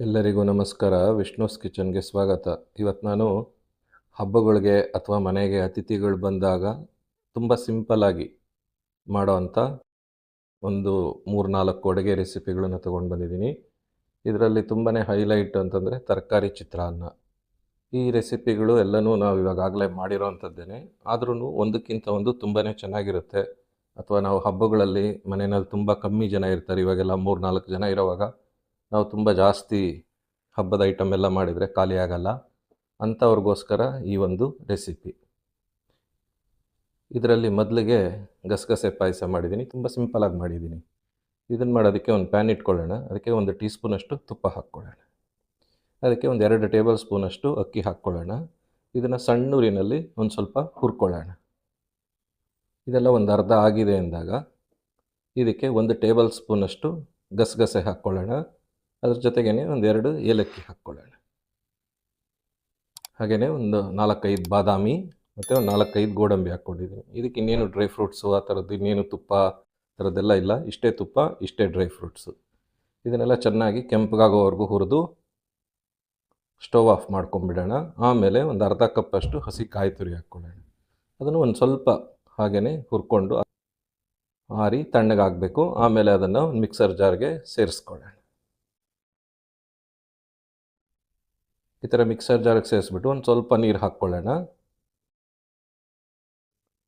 ಎಲ್ಲರಿಗೂ ನಮಸ್ಕಾರ. ವಿಷ್ಣುಸ್ ಕಿಚನ್ಗೆ ಸ್ವಾಗತ. ಇವತ್ತು ನಾನು ಹಬ್ಬಗಳಿಗೆ ಅಥವಾ ಮನೆಗೆ ಅತಿಥಿಗಳು ಬಂದಾಗ ತುಂಬ ಸಿಂಪಲ್ಲಾಗಿ ಮಾಡೋವಂಥ ಒಂದು ಮೂರು ನಾಲ್ಕು ಅಡುಗೆ ರೆಸಿಪಿಗಳನ್ನು ತೊಗೊಂಡು ಬಂದಿದ್ದೀನಿ. ಇದರಲ್ಲಿ ತುಂಬಾ ಹೈಲೈಟ್ ಅಂತಂದರೆ ತರಕಾರಿ ಚಿತ್ರಾನ್ನ. ಈ ರೆಸಿಪಿಗಳು ಎಲ್ಲನೂ ನಾವು ಇವಾಗಲೇ ಮಾಡಿರೋವಂಥದ್ದೇನೆ ಆದ್ರೂ ಒಂದಕ್ಕಿಂತ ಒಂದು ತುಂಬಾ ಚೆನ್ನಾಗಿರುತ್ತೆ. ಅಥವಾ ನಾವು ಹಬ್ಬಗಳಲ್ಲಿ ಮನೆಯಲ್ಲಿ ತುಂಬ ಕಮ್ಮಿ ಜನ ಇರ್ತಾರೆ. ಇವಾಗೆಲ್ಲ ಮೂರು ನಾಲ್ಕು ಜನ ಇರೋವಾಗ ನಾವು ತುಂಬ ಜಾಸ್ತಿ ಹಬ್ಬದ ಐಟಮ್ ಎಲ್ಲ ಮಾಡಿದರೆ ಖಾಲಿ ಆಗಲ್ಲ. ಅಂಥವ್ರಿಗೋಸ್ಕರ ಈ ಒಂದು ರೆಸಿಪಿ ಇದರಲ್ಲಿ ಮೊದಲಿಗೆ ಗಸಗಸೆ ಪಾಯಸ ಮಾಡಿದ್ದೀನಿ. ತುಂಬ ಸಿಂಪಲಾಗಿ ಮಾಡಿದ್ದೀನಿ. ಇದನ್ನು ಮಾಡೋದಕ್ಕೆ ಒಂದು ಪ್ಯಾನ್ ಇಟ್ಕೊಳ್ಳೋಣ. ಅದಕ್ಕೆ ಒಂದು ಟೀ ಸ್ಪೂನಷ್ಟು ತುಪ್ಪ ಹಾಕ್ಕೊಳ್ಳೋಣ. ಅದಕ್ಕೆ ಒಂದು ಎರಡು ಟೇಬಲ್ ಸ್ಪೂನಷ್ಟು ಅಕ್ಕಿ ಹಾಕ್ಕೊಳ್ಳೋಣ. ಇದನ್ನು ಸಣ್ಣೂರಿನಲ್ಲಿ ಒಂದು ಸ್ವಲ್ಪ ಹುರ್ಕೊಳ್ಳೋಣ. ಇದೆಲ್ಲ ಒಂದು ಅರ್ಧ ಆಗಿದೆ ಅಂದಾಗ ಇದಕ್ಕೆ ಒಂದು ಟೇಬಲ್ ಸ್ಪೂನಷ್ಟು ಗಸಗಸೆ ಹಾಕ್ಕೊಳ್ಳೋಣ. ಅದ್ರ ಜೊತೆಗೇನೆ ಒಂದು ಎರಡು ಏಲಕ್ಕಿ ಹಾಕ್ಕೊಳ್ಳೋಣ ಹಾಗೇ ಒಂದು ನಾಲ್ಕೈದು ಬಾದಾಮಿ ಮತ್ತು ಒಂದು ನಾಲ್ಕೈದು ಗೋಡಂಬಿ ಹಾಕ್ಕೊಂಡಿದ್ದೀನಿ ಇದಕ್ಕೆ ಇನ್ನೇನು ಡ್ರೈ ಫ್ರೂಟ್ಸು ಆ ಥರದ್ದು ಇನ್ನೇನು ತುಪ್ಪ ಥರದ್ದೆಲ್ಲ ಇಲ್ಲ. ಇಷ್ಟೇ ತುಪ್ಪ, ಇಷ್ಟೇ ಡ್ರೈ ಫ್ರೂಟ್ಸು. ಇದನ್ನೆಲ್ಲ ಚೆನ್ನಾಗಿ ಕೆಂಪಗಾಗೋವರೆಗೂ ಹುರಿದು ಸ್ಟವ್ ಆಫ್ ಮಾಡ್ಕೊಂಬಿಡೋಣ. ಆಮೇಲೆ ಒಂದು ಅರ್ಧ ಕಪ್ಪಷ್ಟು ಹಸಿ ಕಾಯಿ ತುರಿ ಹಾಕ್ಕೊಳ್ಳೋಣ ಅದನ್ನು ಒಂದು ಸ್ವಲ್ಪ ಹಾಗೆಯೇ ಹುರ್ಕೊಂಡು ಆರಿ ತಣ್ಣಗಾಗಬೇಕು. ಆಮೇಲೆ ಅದನ್ನು ಮಿಕ್ಸರ್ ಜಾರ್ಗೆ ಸೇರಿಸ್ಕೊಳ್ಳೋಣ. ಈ ಥರ ಮಿಕ್ಸರ್ ಜಾರಿಗೆ ಸೇರಿಸ್ಬಿಟ್ಟು ಒಂದು ಸ್ವಲ್ಪ ನೀರು ಹಾಕ್ಕೊಳ್ಳೋಣ.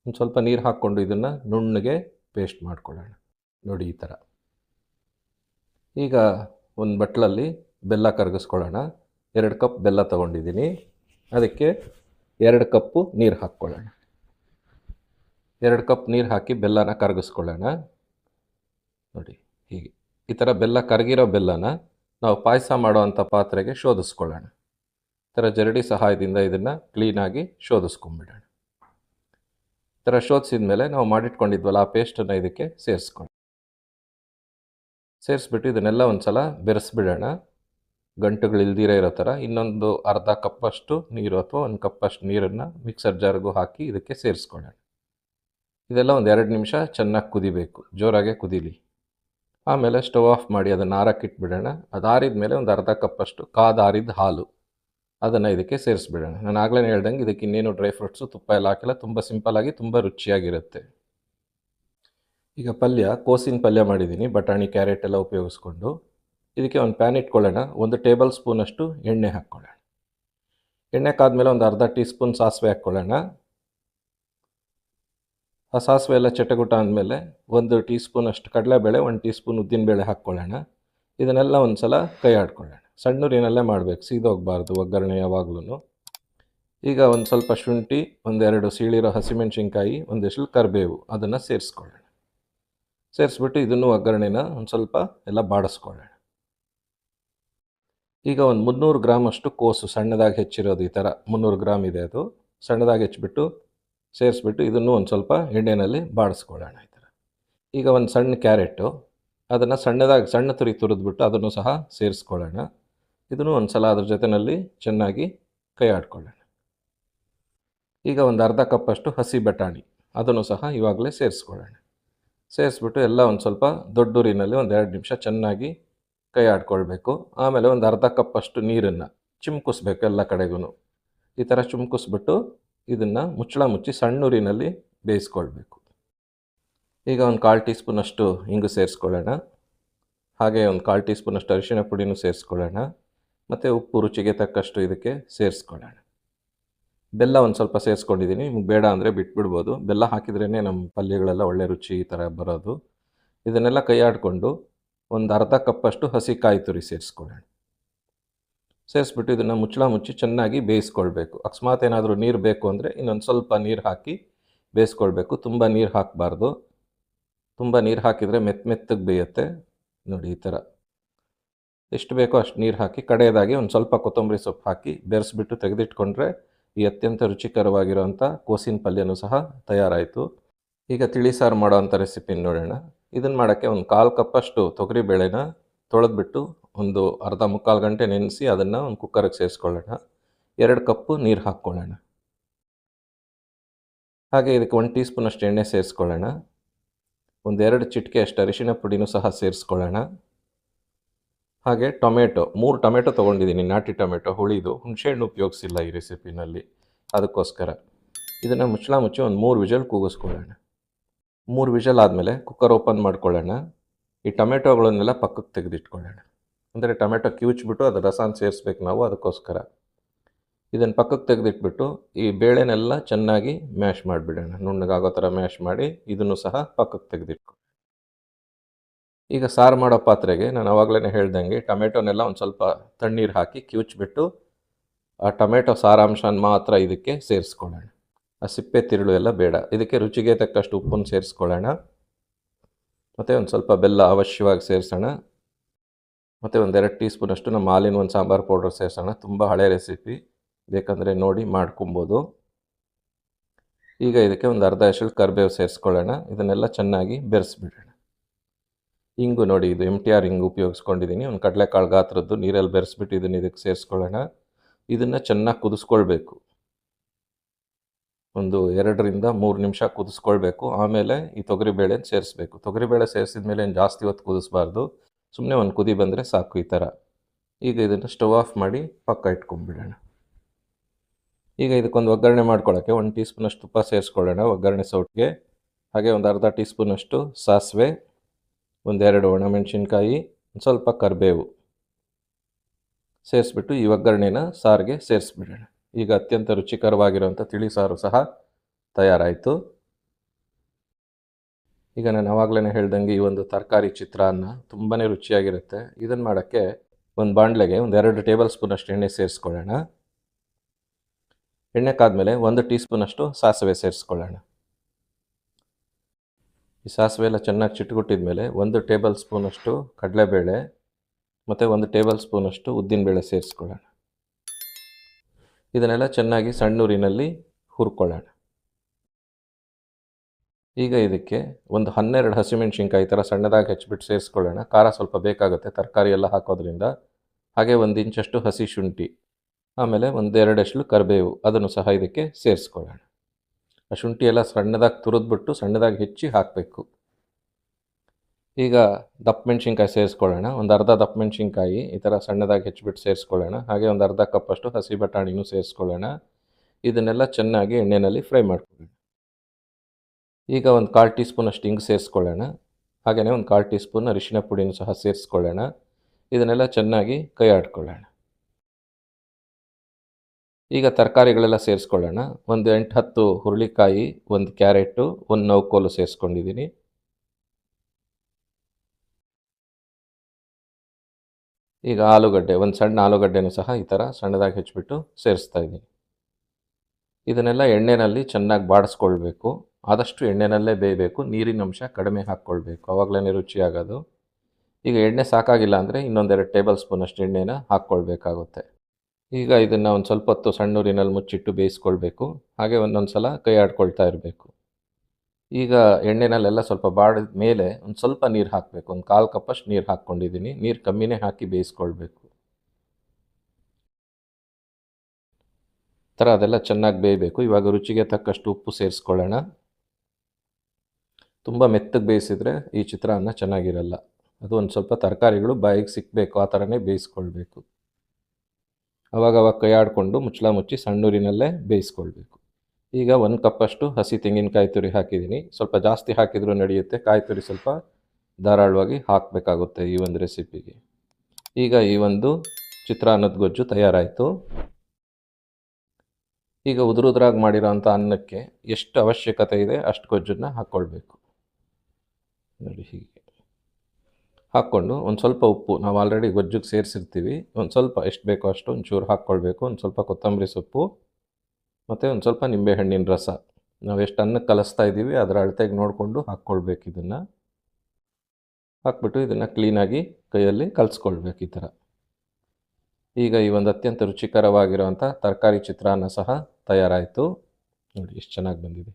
ಒಂದು ಸ್ವಲ್ಪ ನೀರು ಹಾಕ್ಕೊಂಡು ಇದನ್ನು ನುಣ್ಣಗೆ ಪೇಸ್ಟ್ ಮಾಡ್ಕೊಳ್ಳೋಣ. ನೋಡಿ ಈ ಥರ. ಈಗ ಒಂದು ಬಟ್ಲಲ್ಲಿ ಬೆಲ್ಲ ಕರಗಿಸ್ಕೊಳ್ಳೋಣ. ಎರಡು ಕಪ್ ಬೆಲ್ಲ ತೊಗೊಂಡಿದ್ದೀನಿ. ಅದಕ್ಕೆ ಎರಡು ಕಪ್ಪು ನೀರು ಹಾಕ್ಕೊಳ್ಳೋಣ. ಎರಡು ಕಪ್ ನೀರು ಹಾಕಿ ಬೆಲ್ಲನ ಕರಗಿಸ್ಕೊಳ್ಳೋಣ. ನೋಡಿ ಹೀಗೆ. ಈ ಥರ ಬೆಲ್ಲ ಕರಗಿರೋ ಬೆಲ್ಲನ ನಾವು ಪಾಯಸ ಮಾಡುವಂಥ ಪಾತ್ರೆಗೆ ಶೋಧಿಸ್ಕೊಳ್ಳೋಣ. ಥರ ಜರಡಿ ಸಹಾಯದಿಂದ ಇದನ್ನು ಕ್ಲೀನಾಗಿ ಶೋಧಿಸ್ಕೊಂಬಿಡೋಣ ಥರ ಶೋಧಿಸಿದ ಮೇಲೆ ನಾವು ಮಾಡಿಟ್ಕೊಂಡಿದ್ವಲ್ಲ ಆ ಪೇಸ್ಟನ್ನು ಇದಕ್ಕೆ ಸೇರಿಸ್ಕೊಂಡು ಸೇರಿಸ್ಬಿಟ್ಟು ಇದನ್ನೆಲ್ಲ ಒಂದು ಸಲ ಬೆರೆಸ್ಬಿಡೋಣ. ಗಂಟುಗಳು ಇಲ್ದಿರ ಇರೋ ಥರ ಇನ್ನೊಂದು ಅರ್ಧ ಕಪ್ಪಷ್ಟು ನೀರು ಅಥವಾ ಒಂದು ಕಪ್ಪಷ್ಟು ನೀರನ್ನು ಮಿಕ್ಸರ್ ಜಾರ್ಗೂ ಹಾಕಿ ಇದಕ್ಕೆ ಸೇರಿಸ್ಕೊಳ್ಳೋಣ ಇದೆಲ್ಲ ಒಂದು ಎರಡು ನಿಮಿಷ ಚೆನ್ನಾಗಿ ಕುದಿಬೇಕು. ಜೋರಾಗೆ ಕುದೀಲಿ. ಆಮೇಲೆ ಸ್ಟವ್ ಆಫ್ ಮಾಡಿ ಅದನ್ನು ಆರಕ್ಕೆ ಇಟ್ಬಿಡೋಣ. ಅದು ಆರಿದ ಮೇಲೆ ಒಂದು ಅರ್ಧ ಕಪ್ಪಷ್ಟು ಕಾದಾರಿದ ಹಾಲು. ಅದನ್ನು ಇದಕ್ಕೆ ಸೇರಿಸ್ಬಿಡೋಣ. ನಾನು ಆಗಲೇ ಹೇಳ್ದಂಗೆ ಇದಕ್ಕೆ ಇನ್ನೇನು ಡ್ರೈ ಫ್ರೂಟ್ಸು ತುಪ್ಪ ಎಲ್ಲ ಹಾಕಿಲ್ಲ. ತುಂಬ ಸಿಂಪಲ್ಲಾಗಿ ತುಂಬ ರುಚಿಯಾಗಿರುತ್ತೆ. ಈಗ ಪಲ್ಯ, ಕೋಸಿನ ಪಲ್ಯ ಮಾಡಿದ್ದೀನಿ. ಬಟಾಣಿ, ಕ್ಯಾರೆಟ್ ಎಲ್ಲ ಉಪಯೋಗಿಸ್ಕೊಂಡು ಇದಕ್ಕೆ ಒಂದು ಪ್ಯಾನ್ ಇಟ್ಕೊಳ್ಳೋಣ. ಒಂದು ಟೇಬಲ್ ಸ್ಪೂನಷ್ಟು ಎಣ್ಣೆ ಹಾಕ್ಕೊಳ್ಳೋಣ. ಎಣ್ಣೆ ಕಾದ್ಮೇಲೆ ಒಂದು ಅರ್ಧ ಟೀ ಸ್ಪೂನ್ ಸಾಸಿವೆ ಹಾಕ್ಕೊಳ್ಳೋಣ. ಆ ಸಾಸಿವೆ ಎಲ್ಲ ಚಟಗುಟ ಅಂದಮೇಲೆ ಒಂದು ಟೀ ಸ್ಪೂನಷ್ಟು ಕಡಲೆಬೇಳೆ, ಒಂದು ಟೀ ಸ್ಪೂನ್ ಉದ್ದಿನಬೇಳೆ ಹಾಕ್ಕೊಳ್ಳೋಣ. ಇದನ್ನೆಲ್ಲ ಒಂದು ಸಲ ಕೈ ಆಡ್ಕೊಳ್ಳೋಣ ಸಣ್ಣೂರಿನಲ್ಲೇ ಮಾಡಬೇಕು? ಸೀದೋಗಬಾರ್ದು ಒಗ್ಗರಣೆ ಯಾವಾಗಲೂ ಈಗ ಒಂದು ಸ್ವಲ್ಪ ಶುಂಠಿ ಒಂದೆರಡು ಸೀಳಿರೋ ಹಸಿಮೆಣ್ಸಿನ್ಕಾಯಿ ಒಂದಿಷ್ಟು ಕರಿಬೇವು ಅದನ್ನು ಸೇರಿಸ್ಕೊಳ್ಳೋಣ. ಸೇರಿಸ್ಬಿಟ್ಟು ಇದನ್ನು ಒಗ್ಗರಣೆನ ಒಂದು ಸ್ವಲ್ಪ ಎಲ್ಲ ಬಾಡಿಸ್ಕೊಳ್ಳೋಣ. ಈಗ ಒಂದು ಮುನ್ನೂರು ಗ್ರಾಮ್ ಅಷ್ಟು ಕೋಸು ಸಣ್ಣದಾಗಿ ಹೆಚ್ಚಿರೋದು ಈ ಥರ ಮುನ್ನೂರು ಗ್ರಾಮ್ ಇದೆ ಅದು. ಸಣ್ಣದಾಗಿ ಹೆಚ್ಚಿಬಿಟ್ಟು ಸೇರಿಸ್ಬಿಟ್ಟು ಇದನ್ನು ಒಂದು ಸ್ವಲ್ಪ ಎಣ್ಣೆಯಲ್ಲಿ ಬಾಡಿಸ್ಕೊಳ್ಳೋಣ ಈ ಥರ ಈಗ ಒಂದು ಸಣ್ಣ ಕ್ಯಾರೆಟು ಅದನ್ನು ಸಣ್ಣದಾಗಿ ಸಣ್ಣ ತುರಿ ತುರಿದ್ಬಿಟ್ಟು ಅದನ್ನು ಸಹ ಸೇರಿಸ್ಕೊಳ್ಳೋಣ. ಇದನ್ನು ಒಂದು ಸಲ ಅದ್ರ ಜೊತೆಯಲ್ಲಿ ಚೆನ್ನಾಗಿ ಕೈ ಆಡ್ಕೊಳ್ಳೋಣ. ಈಗ ಒಂದು ಅರ್ಧ ಕಪ್ಪಷ್ಟು ಹಸಿ ಬಟಾಣಿ, ಅದನ್ನು ಸಹ ಇವಾಗಲೇ ಸೇರಿಸ್ಕೊಳ್ಳೋಣ. ಸೇರಿಸ್ಬಿಟ್ಟು ಎಲ್ಲ ಒಂದು ಸ್ವಲ್ಪ ದೊಡ್ಡೂರಿನಲ್ಲಿ ಒಂದು ಎರಡು ನಿಮಿಷ ಚೆನ್ನಾಗಿ ಕೈ ಆಡ್ಕೊಳ್ಬೇಕು. ಆಮೇಲೆ ಒಂದು ಅರ್ಧ ಕಪ್ಪಷ್ಟು ನೀರನ್ನು ಚಿಮ್ಕಿಸ್ಬೇಕು ಎಲ್ಲ ಕಡೆಗೂ ಈ ಥರ ಚುಮ್ಕಿಸ್ಬಿಟ್ಟು ಇದನ್ನು ಮುಚ್ಚಳ ಮುಚ್ಚಿ ಸಣ್ಣೂರಿನಲ್ಲಿ ಬೇಯಿಸ್ಕೊಳ್ಬೇಕು. ಈಗ ಒಂದು ಕಾಲು ಟೀ ಸ್ಪೂನಷ್ಟು ಹಿಂಗು ಸೇರಿಸ್ಕೊಳ್ಳೋಣ. ಹಾಗೆ ಒಂದು ಕಾಲು ಟೀ ಸ್ಪೂನಷ್ಟು ಅರಿಶಿನ ಪುಡಿನೂ ಸೇರಿಸ್ಕೊಳ್ಳೋಣ. ಮತ್ತು ಉಪ್ಪು ರುಚಿಗೆ ತಕ್ಕಷ್ಟು ಇದಕ್ಕೆ ಸೇರಿಸ್ಕೊಳ್ಳೋಣ. ಬೆಲ್ಲ ಒಂದು ಸ್ವಲ್ಪ ಸೇರಿಸ್ಕೊಂಡಿದ್ದೀನಿ. ನಿಮ್ಗೆ ಬೇಡ ಅಂದರೆ ಬಿಟ್ಬಿಡ್ಬೋದು. ಬೆಲ್ಲ ಹಾಕಿದ್ರೇ ನಮ್ಮ ಪಲ್ಯಗಳೆಲ್ಲ ಒಳ್ಳೆ ರುಚಿ ಈ ಥರ ಬರೋದು. ಇದನ್ನೆಲ್ಲ ಕೈಯಾಡಿಕೊಂಡು ಒಂದು ಅರ್ಧ ಕಪ್ಪಷ್ಟು ಹಸಿ ಕಾಯಿ ತುರಿ ಸೇರಿಸ್ಕೊಳ್ಳೋಣ. ಸೇರಿಸ್ಬಿಟ್ಟು ಇದನ್ನು ಮುಚ್ಚಳ ಮುಚ್ಚಿ ಚೆನ್ನಾಗಿ ಬೇಯಿಸ್ಕೊಳ್ಬೇಕು. ಅಕಸ್ಮಾತ್ ಏನಾದರೂ ನೀರು ಬೇಕು ಅಂದರೆ ಇನ್ನೊಂದು ಸ್ವಲ್ಪ ನೀರು ಹಾಕಿ ಬೇಯಿಸ್ಕೊಳ್ಬೇಕು. ತುಂಬ ನೀರು ಹಾಕಬಾರ್ದು. ತುಂಬ ನೀರು ಹಾಕಿದರೆ ಮೆತ್ತ ಮೆತ್ತಗೆ ಬೇಯುತ್ತೆ. ನೋಡಿ ಈ ಥರ ಎಷ್ಟು ಬೇಕೋ ಅಷ್ಟು ನೀರು ಹಾಕಿ, ಕಡೆಯದಾಗಿ ಒಂದು ಸ್ವಲ್ಪ ಕೊತ್ತಂಬರಿ ಸೊಪ್ಪು ಹಾಕಿ ಬೆರೆಸ್ಬಿಟ್ಟು ತೆಗೆದಿಟ್ಕೊಂಡ್ರೆ ಈ ಅತ್ಯಂತ ರುಚಿಕರವಾಗಿರುವಂಥ ಕೋಸಿನ ಪಲ್ಯನೂ ಸಹ ತಯಾರಾಯಿತು. ಈಗ ತಿಳಿ ಸಾರು ಮಾಡೋವಂಥ ರೆಸಿಪಿನ ನೋಡೋಣ. ಇದನ್ನು ಮಾಡೋಕ್ಕೆ ಒಂದು ಕಾಲು ಕಪ್ಪಷ್ಟು ತೊಗರಿಬೇಳೆನ ತೊಳೆದ್ಬಿಟ್ಟು ಒಂದು ಅರ್ಧ ಮುಕ್ಕಾಲು ಗಂಟೆ ನೆನೆಸಿ ಅದನ್ನು ಒಂದು ಕುಕ್ಕರಿಗೆ ಸೇರಿಸ್ಕೊಳ್ಳೋಣ. ಎರಡು ಕಪ್ಪು ನೀರು ಹಾಕ್ಕೊಳ್ಳೋಣ. ಹಾಗೆ ಇದಕ್ಕೆ ಒಂದು ಟೀ ಸ್ಪೂನಷ್ಟು ಎಣ್ಣೆ ಸೇರಿಸ್ಕೊಳ್ಳೋಣ. ಒಂದೆರಡು ಚಿಟಿಕೆ ಅಷ್ಟು ಅರಿಶಿನ ಪುಡಿನೂ ಸಹ ಸೇರಿಸ್ಕೊಳ್ಳೋಣ. ಹಾಗೆ ಟೊಮೆಟೊ, ಮೂರು ಟೊಮೆಟೊ ತೊಗೊಂಡಿದ್ದೀನಿ, ನಾಟಿ ಟೊಮೆಟೊ, ಹುಳಿದು. ಹುಣಸೆಹಣ್ಣು ಉಪಯೋಗಿಸಿಲ್ಲ ಈ ರೆಸಿಪಿನಲ್ಲಿ. ಅದಕ್ಕೋಸ್ಕರ. ಇದನ್ನು ಮುಚ್ಚಳ ಮುಚ್ಚಿ ಒಂದು ಮೂರು ವಿಷಲ್ ಕೂಗಿಸ್ಕೊಳ್ಳೋಣ. ಮೂರು ವಿಷಲ್ ಆದಮೇಲೆ ಕುಕ್ಕರ್ ಓಪನ್ ಮಾಡ್ಕೊಳ್ಳೋಣ. ಈ ಟೊಮೆಟೊಗಳನ್ನೆಲ್ಲ ಪಕ್ಕಕ್ಕೆ ತೆಗೆದಿಟ್ಕೊಳ್ಳೋಣ. ಅಂದರೆ ಟೊಮೆಟೊ ಕಿವುಚ್ಬಿಟ್ಟು ಅದು ರಸಾನ ಸೇರಿಸ್ಬೇಕು ನಾವು, ಅದಕ್ಕೋಸ್ಕರ. ಇದನ್ನು ಪಕ್ಕಕ್ಕೆ ತೆಗೆದಿಟ್ಬಿಟ್ಟು ಈ ಬೇಳೆನೆಲ್ಲ ಚೆನ್ನಾಗಿ ಮ್ಯಾಶ್ ಮಾಡಿಬಿಡೋಣ. ನುಣ್ಣಗಾಗೋ ಥರ ಮ್ಯಾಶ್ ಮಾಡಿ, ಇದನ್ನು ಸಹ ಪಕ್ಕಕ್ಕೆ ತೆಗೆದಿಟ್ಕೊ ಈಗ ಸಾರು ಮಾಡೋ ಪಾತ್ರೆಗೆ ನಾನು ಆವಾಗಲೇ ಹೇಳ್ದಂಗೆ ಟೊಮೆಟೊನೆಲ್ಲ ಒಂದು ಸ್ವಲ್ಪ ತಣ್ಣೀರು ಹಾಕಿ ಕಿವುಚ್ಬಿಟ್ಟು ಆ ಟೊಮೆಟೊ ಸಾರಾಂಶನ ಮಾತ್ರ ಇದಕ್ಕೆ ಸೇರಿಸ್ಕೊಳ್ಳೋಣ. ಆ ಸಿಪ್ಪೆ ತಿರುಳು ಎಲ್ಲ ಬೇಡ. ಇದಕ್ಕೆ ರುಚಿಗೆ ತಕ್ಕಷ್ಟು ಉಪ್ಪನ್ನು ಸೇರಿಸ್ಕೊಳ್ಳೋಣ. ಮತ್ತು ಒಂದು ಸ್ವಲ್ಪ ಬೆಲ್ಲ ಅವಶ್ಯವಾಗಿ ಸೇರಿಸೋಣ. ಮತ್ತು ಒಂದೆರಡು ಟೀ ಸ್ಪೂನಷ್ಟು ನಮ್ಮ ಹಾಲಿನ ಒಂದು ಸಾಂಬಾರು ಪೌಡರ್ ಸೇರಿಸೋಣ. ತುಂಬ ಹಳೆ ರೆಸಿಪಿ. ಬೇಕಂದರೆ ನೋಡಿ ಮಾಡ್ಕೊಬೋದು. ಈಗ ಇದಕ್ಕೆ ಒಂದು ಅರ್ಧ ಎಸಳು ಕರಿಬೇವು ಸೇರಿಸ್ಕೊಳ್ಳೋಣ. ಇದನ್ನೆಲ್ಲ ಚೆನ್ನಾಗಿ ಬೆರೆಸ್ಬಿಡೋಣ. ಹಿಂಗು ನೋಡಿ, ಇದು ಎಂ ಟಿ ಆರ್ ಹಿಂಗು ಉಪಯೋಗಿಸ್ಕೊಂಡಿದ್ದೀನಿ. ಒಂದು ಕಡಲೆಕಾಳು ಗಾತ್ರದ್ದು, ನೀರಲ್ಲಿ ಬೆರೆಸ್ಬಿಟ್ಟು ಇದನ್ನು ಇದಕ್ಕೆ ಸೇರಿಸ್ಕೊಳ್ಳೋಣ. ಇದನ್ನು ಚೆನ್ನಾಗಿ ಕುದಿಸ್ಕೊಳ್ಬೇಕು. ಒಂದು ಎರಡರಿಂದ ಮೂರು ನಿಮಿಷ ಕುದಿಸ್ಕೊಳ್ಬೇಕು. ಆಮೇಲೆ ಈ ತೊಗರಿಬೇಳೆ ಸೇರಿಸ್ಬೇಕು. ತೊಗರಿಬೇಳೆ ಸೇರಿಸಿದ ಮೇಲೆ ಏನು ಜಾಸ್ತಿ ಹೊತ್ತು ಕುದಿಸ್ಬಾರ್ದು. ಸುಮ್ಮನೆ ಒಂದು ಕುದಿ ಬಂದರೆ ಸಾಕು ಈ ಥರ. ಈಗ ಇದನ್ನು ಸ್ಟವ್ ಆಫ್ ಮಾಡಿ ಪಕ್ಕ ಇಟ್ಕೊಂಡ್ಬಿಡೋಣ. ಈಗ ಇದಕ್ಕೊಂದು ಒಗ್ಗರಣೆ ಮಾಡ್ಕೊಳ್ಳೋಕ್ಕೆ ಒಂದು ಟೀ ಸ್ಪೂನಷ್ಟು ತುಪ್ಪ ಸೇರಿಸ್ಕೊಳ್ಳೋಣ ಒಗ್ಗರಣೆ ಸೌಟ್ಗೆ. ಹಾಗೆ ಒಂದು ಅರ್ಧ ಟೀ ಸ್ಪೂನಷ್ಟು ಸಾಸಿವೆ. ಒಂದೆರಡು ಒಣಮೆಣಸಿನ್ಕಾಯಿ ಒಂದು ಸ್ವಲ್ಪ ಕರಿಬೇವು ಸೇರಿಸ್ಬಿಟ್ಟು ಈ ಒಗ್ಗರಣೆನ ಸಾರಿಗೆ ಸೇರಿಸ್ಬಿಡೋಣ. ಈಗ ಅತ್ಯಂತ ರುಚಿಕರವಾಗಿರುವಂಥ ತಿಳಿ ಸಾರು ಸಹ ತಯಾರಾಯಿತು. ಈಗ ನಾನು ಆವಾಗಲೇ ಹೇಳ್ದಂಗೆ ಈ ಒಂದು ತರಕಾರಿ ಚಿತ್ರಾನ್ನ ತುಂಬಾ ರುಚಿಯಾಗಿರುತ್ತೆ. ಇದನ್ನು ಮಾಡೋಕ್ಕೆ ಒಂದು ಬಾಣಲೆಗೆ ಒಂದು ಎರಡು ಟೇಬಲ್ ಸ್ಪೂನಷ್ಟು ಎಣ್ಣೆ ಸೇರಿಸ್ಕೊಳ್ಳೋಣ. ಎಣ್ಣೆ ಕಾದ್ಮೇಲೆ ಒಂದು ಟೀ ಸ್ಪೂನಷ್ಟು ಸಾಸಿವೆ ಸೇರಿಸ್ಕೊಳ್ಳೋಣ. ಈ ಸಾಸಿವೆ ಎಲ್ಲ ಚೆನ್ನಾಗಿ ಚಿಟ್ಟುಗುಟ್ಟಿದ ಮೇಲೆ ಒಂದು ಟೇಬಲ್ ಸ್ಪೂನಷ್ಟು ಕಡಲೆಬೇಳೆ ಮತ್ತು ಒಂದು ಟೇಬಲ್ ಸ್ಪೂನಷ್ಟು ಉದ್ದಿನಬೇಳೆ ಸೇರಿಸ್ಕೊಳ್ಳೋಣ. ಇದನ್ನೆಲ್ಲ ಚೆನ್ನಾಗಿ ಸಣ್ಣೂರಿನಲ್ಲಿ ಹುರ್ಕೊಳ್ಳೋಣ. ಈಗ ಇದಕ್ಕೆ ಒಂದು ಹನ್ನೆರಡು ಹಸಿಮೆಣ್ಸಿನ್ಕಾಯಿ ಥರ ಸಣ್ಣದಾಗಿ ಹೆಚ್ಚಿಬಿಟ್ಟು ಸೇರಿಸ್ಕೊಳ್ಳೋಣ. ಖಾರ ಸ್ವಲ್ಪ ಬೇಕಾಗುತ್ತೆ, ತರಕಾರಿ ಎಲ್ಲ ಹಾಕೋದ್ರಿಂದ. ಹಾಗೆ ಒಂದು ಇಂಚಷ್ಟು ಹಸಿ ಶುಂಠಿ, ಆಮೇಲೆ ಒಂದೆರಡಷ್ಟು ಕರಿಬೇವು, ಅದನ್ನು ಸಹ ಇದಕ್ಕೆ ಸೇರಿಸ್ಕೊಳ್ಳೋಣ. ಆ ಶುಂಠಿ ಎಲ್ಲ ಸಣ್ಣದಾಗಿ ತುರಿದ್ಬಿಟ್ಟು ಸಣ್ಣದಾಗಿ ಹೆಚ್ಚಿ ಹಾಕಬೇಕು. ಈಗ ದಪ್ಪ ಮೆಣಸಿನ್ಕಾಯಿ ಸೇರಿಸ್ಕೊಳ್ಳೋಣ. ಒಂದು ಅರ್ಧ ದಪ್ಪ ಮೆಣಸಿನ್ಕಾಯಿ ಈ ಥರ ಸಣ್ಣದಾಗಿ ಹೆಚ್ಚಿಬಿಟ್ಟು ಸೇರಿಸ್ಕೊಳ್ಳೋಣ. ಹಾಗೆ ಒಂದು ಅರ್ಧ ಕಪ್ಪಷ್ಟು ಹಸಿ ಬಟಾಣಿನೂ ಸೇರಿಸ್ಕೊಳ್ಳೋಣ. ಇದನ್ನೆಲ್ಲ ಚೆನ್ನಾಗಿ ಎಣ್ಣೆಯಲ್ಲಿ ಫ್ರೈ ಮಾಡ್ಕೊಳ್ಳೋಣ. ಈಗ ಒಂದು ಕಾಲು ಟೀ ಸ್ಪೂನಷ್ಟು ಹಿಂಗೆ ಸೇರಿಸ್ಕೊಳ್ಳೋಣ. ಹಾಗೆಯೇ ಒಂದು ಕಾಲು ಟೀ ಸ್ಪೂನ್ ಅರಿಶಿನ ಪುಡಿನೂ ಸಹ ಸೇರಿಸ್ಕೊಳ್ಳೋಣ. ಇದನ್ನೆಲ್ಲ ಚೆನ್ನಾಗಿ ಕೈ ಆಡ್ಕೊಳ್ಳೋಣ ಈಗ ತರಕಾರಿಗಳೆಲ್ಲ ಸೇರಿಸ್ಕೊಳ್ಳೋಣ. ಒಂದು ಎಂಟು ಹತ್ತು ಹುರುಳಿಕಾಯಿ, ಒಂದು ಕ್ಯಾರೆಟು, ಒಂದು ನೌಕೋಲು ಸೇರಿಸ್ಕೊಂಡಿದ್ದೀನಿ. ಈಗ ಆಲೂಗಡ್ಡೆ, ಒಂದು ಸಣ್ಣ ಆಲೂಗಡ್ಡೆನೂ ಸಹ ಈ ಥರ ಸಣ್ಣದಾಗಿ ಹೆಚ್ಚಿಬಿಟ್ಟು ಸೇರಿಸ್ತಾ ಇದ್ದೀನಿ. ಇದನ್ನೆಲ್ಲ ಎಣ್ಣೆಯಲ್ಲಿ ಚೆನ್ನಾಗಿ ಬಾಡಿಸ್ಕೊಳ್ಬೇಕು. ಆದಷ್ಟು ಎಣ್ಣೆನಲ್ಲೇ ಬೇಯಬೇಕು. ನೀರಿನ ಅಂಶ ಕಡಿಮೆ ಹಾಕ್ಕೊಳ್ಬೇಕು. ಆವಾಗಲೇ ರುಚಿಯಾಗೋದು. ಈಗ ಎಣ್ಣೆ ಸಾಕಾಗಿಲ್ಲ ಅಂದರೆ ಇನ್ನೊಂದೆರಡು ಟೇಬಲ್ ಸ್ಪೂನಷ್ಟು ಎಣ್ಣೆನ ಹಾಕ್ಕೊಳ್ಬೇಕಾಗುತ್ತೆ. ಈಗ ಇದನ್ನು ಒಂದು ಸ್ವಲ್ಪ ಹೊತ್ತು ಸಣ್ಣೂರಿನಲ್ಲಿ ಮುಚ್ಚಿಟ್ಟು ಬೇಯಿಸ್ಕೊಳ್ಬೇಕು. ಹಾಗೆ ಒಂದೊಂದು ಸಲ ಕೈ ಆಡ್ಕೊಳ್ತಾ ಇರಬೇಕು. ಈಗ ಎಣ್ಣೆನಲ್ಲೆಲ್ಲ ಸ್ವಲ್ಪ ಬಾಡಿದ ಮೇಲೆ ಒಂದು ಸ್ವಲ್ಪ ನೀರು ಹಾಕಬೇಕು. ಒಂದು ಕಾಲು ಕಪ್ಪಷ್ಟು ನೀರು ಹಾಕ್ಕೊಂಡಿದ್ದೀನಿ ನೀರು ಕಮ್ಮಿನೇ ಹಾಕಿ ಬೇಯಿಸ್ಕೊಳ್ಬೇಕು. ಥರ ಅದೆಲ್ಲ ಚೆನ್ನಾಗಿ ಬೇಯಬೇಕು. ಇವಾಗ ರುಚಿಗೆ ತಕ್ಕಷ್ಟು ಉಪ್ಪು ಸೇರಿಸ್ಕೊಳ್ಳೋಣ. ತುಂಬ ಮೆತ್ತಗೆ ಬೇಯಿಸಿದರೆ ಈ ಚಿತ್ರಾನ್ನ ಚೆನ್ನಾಗಿರಲ್ಲ. ಅದು ಒಂದು ಸ್ವಲ್ಪ ತರಕಾರಿಗಳು ಬಾಯಿಗೆ ಸಿಕ್ಕಬೇಕು ಆ ಥರನೇ ಬೇಯಿಸ್ಕೊಳ್ಬೇಕು. ಅವಾಗ ಕೈಯಾಡಿಕೊಂಡು ಮುಚ್ಚಳ ಮುಚ್ಚಿ ಸಣ್ಣೂರಿನಲ್ಲೇ ಬೇಯಿಸ್ಕೊಳ್ಬೇಕು. ಈಗ ಒಂದು ಕಪ್ಪಷ್ಟು ಹಸಿ ತೆಂಗಿನಕಾಯಿ ತುರಿ ಹಾಕಿದ್ದೀನಿ. ಸ್ವಲ್ಪ ಜಾಸ್ತಿ ಹಾಕಿದರೂ ನಡೆಯುತ್ತೆ. ಕಾಯಿ ತುರಿ ಸ್ವಲ್ಪ ಧಾರಾಳವಾಗಿ ಹಾಕಬೇಕಾಗುತ್ತೆ ಈ ಒಂದು ರೆಸಿಪಿಗೆ. ಈಗ ಈ ಒಂದು ಚಿತ್ರಾನ್ನದ ಗೊಜ್ಜು ತಯಾರಾಯಿತು. ಈಗ ಉದುರುದ್ರಾಗಿ ಮಾಡಿರೋಂಥ ಅನ್ನಕ್ಕೆ ಎಷ್ಟು ಅವಶ್ಯಕತೆ ಇದೆ ಅಷ್ಟು ಗೊಜ್ಜನ್ನು ಹಾಕ್ಕೊಳ್ಬೇಕು. ನೋಡಿ ಹೀಗೆ. ಹಾಕ್ಕೊಂಡು ಒಂದು ಸ್ವಲ್ಪ ಉಪ್ಪು, ನಾವು ಆಲ್ರೆಡಿ ಗೊಜ್ಜಿಗೆ ಸೇರಿಸಿರ್ತೀವಿ. ಒಂದು ಸ್ವಲ್ಪ ಎಷ್ಟು ಬೇಕೋ ಅಷ್ಟು ಒಂಚೂರು ಹಾಕ್ಕೊಳ್ಬೇಕು. ಒಂದು ಸ್ವಲ್ಪ ಕೊತ್ತಂಬರಿ ಸೊಪ್ಪು ಮತ್ತು ಒಂದು ಸ್ವಲ್ಪ ನಿಂಬೆಹಣ್ಣಿನ ರಸ. ನಾವು ಎಷ್ಟು ಅನ್ನಕ್ಕೆ ಕಲಿಸ್ತಾ ಇದ್ದೀವಿ ಅದರ ಅಳತೆಗೆ ನೋಡಿಕೊಂಡು ಹಾಕ್ಕೊಳ್ಬೇಕು ಇದನ್ನು. ಹಾಕ್ಬಿಟ್ಟು ಇದನ್ನು ಕ್ಲೀನಾಗಿ ಕೈಯಲ್ಲಿ ಕಲಿಸ್ಕೊಳ್ಬೇಕು ಈ ಥರ. ಈಗ ಈ ಒಂದು ಅತ್ಯಂತ ರುಚಿಕರವಾಗಿರುವಂಥ ತರಕಾರಿ ಚಿತ್ರಾನ್ನ ಸಹ ತಯಾರಾಯಿತು. ನೋಡಿ, ಎಷ್ಟು ಚೆನ್ನಾಗಿ ಬಂದಿದೆ.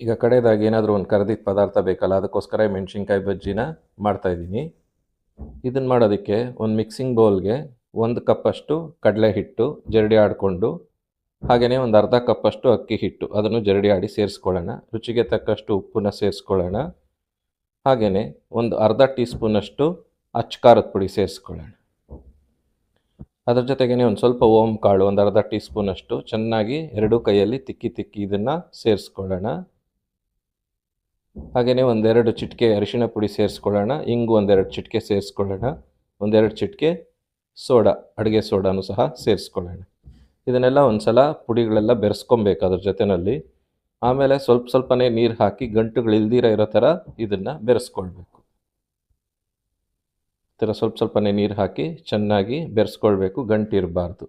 ಈಗ ಕಡೆಯದಾಗಿ ಏನಾದರೂ ಒಂದು ಕರೆದಿದ್ದ ಪದಾರ್ಥ ಬೇಕಲ್ಲ, ಅದಕ್ಕೋಸ್ಕರ ಮೆಣಸಿನ್ಕಾಯಿ ಬಜ್ಜಿನ ಮಾಡ್ತಾಯಿದ್ದೀನಿ ಇದನ್ನು ಮಾಡೋದಕ್ಕೆ ಒಂದು ಮಿಕ್ಸಿಂಗ್ ಬೌಲ್ಗೆ ಒಂದು ಕಪ್ಪಷ್ಟು ಕಡಲೆ ಹಿಟ್ಟು ಜರಡಿ ಆಡಿಕೊಂಡು ಹಾಗೆಯೇ ಒಂದು ಅರ್ಧ ಕಪ್ಪಷ್ಟು ಅಕ್ಕಿ ಹಿಟ್ಟು ಅದನ್ನು ಜರಡಿ ಆಡಿ ಸೇರಿಸ್ಕೊಳ್ಳೋಣ. ರುಚಿಗೆ ತಕ್ಕಷ್ಟು ಉಪ್ಪನ್ನ ಸೇರಿಸ್ಕೊಳ್ಳೋಣ. ಹಾಗೆಯೇ ಒಂದು ಅರ್ಧ ಟೀ ಸ್ಪೂನಷ್ಟು ಪುಡಿ ಸೇರಿಸ್ಕೊಳ್ಳೋಣ. ಅದರ ಜೊತೆಗೇ ಒಂದು ಸ್ವಲ್ಪ ಓಂ ಕಾಳು, ಒಂದು ಅರ್ಧ ಟೀ ಸ್ಪೂನಷ್ಟು ಚೆನ್ನಾಗಿ ಎರಡೂ ಕೈಯಲ್ಲಿ ತಿಕ್ಕಿ ತಿಕ್ಕಿ ಇದನ್ನು ಸೇರಿಸ್ಕೊಳ್ಳೋಣ. ಹಾಗೆಯೇ ಒಂದೆರಡು ಚಿಟಿಕೆ ಅರಿಶಿಣ ಪುಡಿ ಸೇರಿಸ್ಕೊಳ್ಳೋಣ. ಹಿಂಗು ಒಂದೆರಡು ಚಿಟಿಕೆ ಸೇರಿಸ್ಕೊಳ್ಳೋಣ. ಒಂದೆರಡು ಚಿಟಿಕೆ ಸೋಡಾ, ಅಡುಗೆ ಸೋಡಾನು ಸಹ ಸೇರಿಸ್ಕೊಳ್ಳೋಣ. ಇದನ್ನೆಲ್ಲ ಒಂದು ಸಲ ಪುಡಿಗಳೆಲ್ಲ ಬೆರೆಸ್ಕೊಬೇಕು ಅದ್ರ ಜೊತೆಯಲ್ಲಿ ಆಮೇಲೆ ಸ್ವಲ್ಪ ಸ್ವಲ್ಪನೇ ನೀರು ಹಾಕಿ ಗಂಟುಗಳು ಇಲ್ದಿರ ಇರೋ ಥರ ಇದನ್ನು ಬೆರೆಸ್ಕೊಳ್ಬೇಕು. ಈ ಥರ ಸ್ವಲ್ಪ ಸ್ವಲ್ಪನೇ ನೀರು ಹಾಕಿ ಚೆನ್ನಾಗಿ ಬೆರೆಸ್ಕೊಳ್ಬೇಕು ಗಂಟು ಇರಬಾರ್ದು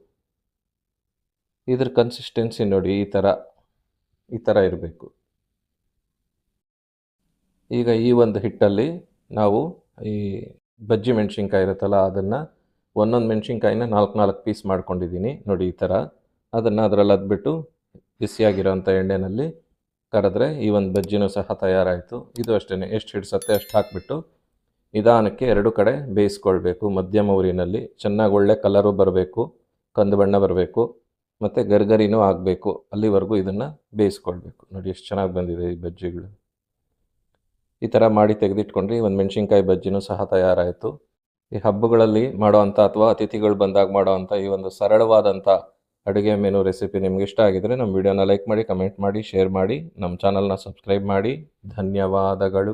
ಇದ್ರ ಕನ್ಸಿಸ್ಟೆನ್ಸಿ ನೋಡಿ ಈ ಥರ ಈ ಥರ ಇರಬೇಕು. ಈಗ ಈ ಒಂದು ಹಿಟ್ಟಲ್ಲಿ ನಾವು ಈ ಬಜ್ಜಿ ಮೆಣಸಿನ್ಕಾಯಿ ಇರುತ್ತಲ್ಲ, ಅದನ್ನು ಒಂದೊಂದು ಮೆಣಸಿನ್ಕಾಯಿನ ನಾಲ್ಕು ನಾಲ್ಕು ಪೀಸ್ ಮಾಡ್ಕೊಂಡಿದ್ದೀನಿ. ನೋಡಿ, ಈ ಥರ ಅದನ್ನು ಅದರಲ್ಲಿ ಅದ್ಬಿಟ್ಟು ಬಿಸಿಯಾಗಿರೋಂಥ ಎಣ್ಣೆಯಲ್ಲಿ ಕರೆದ್ರೆ ಈ ಒಂದು ಬಜ್ಜಿನೂ ಸಹ ತಯಾರಾಯಿತು. ಇದು ಅಷ್ಟೇ ಎಷ್ಟು ಹಿಡಿಸತ್ತೆ ಅಷ್ಟು ಹಾಕಿಬಿಟ್ಟು ನಿಧಾನಕ್ಕೆ ಎರಡು ಕಡೆ ಬೇಯಿಸ್ಕೊಳ್ಬೇಕು. ಮಧ್ಯಮ ಊರಿನಲ್ಲಿ ಚೆನ್ನಾಗಿ ಒಳ್ಳೆ ಕಲರು ಬರಬೇಕು, ಕಂದು ಬಣ್ಣ ಬರಬೇಕು, ಮತ್ತು ಗರ್ಗರಿನೂ ಆಗಬೇಕು. ಅಲ್ಲಿವರೆಗೂ ಇದನ್ನು ಬೇಯಿಸ್ಕೊಳ್ಬೇಕು. ನೋಡಿ, ಎಷ್ಟು ಚೆನ್ನಾಗಿ ಬಂದಿದೆ ಈ ಬಜ್ಜಿಗಳು. ಈ ಥರ ಮಾಡಿ ತೆಗೆದಿಟ್ಕೊಂಡ್ರಿ ಒಂದು ಮೆಣಸಿನ್ಕಾಯಿ ಬಜ್ಜಿನೂ ಸಹ ತಯಾರಾಯಿತು. ಈ ಹಬ್ಬಗಳಲ್ಲಿ ಮಾಡೋವಂಥ ಅಥವಾ ಅತಿಥಿಗಳು ಬಂದಾಗ ಮಾಡೋವಂಥ ಈ ಒಂದು ಸರಳವಾದಂಥ ಅಡುಗೆ ಮೆನು ರೆಸಿಪಿ ನಿಮ್ಗೆ ಇಷ್ಟ ಆಗಿದರೆ ನಮ್ಮ ವಿಡಿಯೋನ ಲೈಕ್ ಮಾಡಿ, ಕಮೆಂಟ್ ಮಾಡಿ, ಶೇರ್ ಮಾಡಿ, ನಮ್ಮ ಚಾನಲ್ನ ಸಬ್ಸ್ಕ್ರೈಬ್ ಮಾಡಿ. ಧನ್ಯವಾದಗಳು.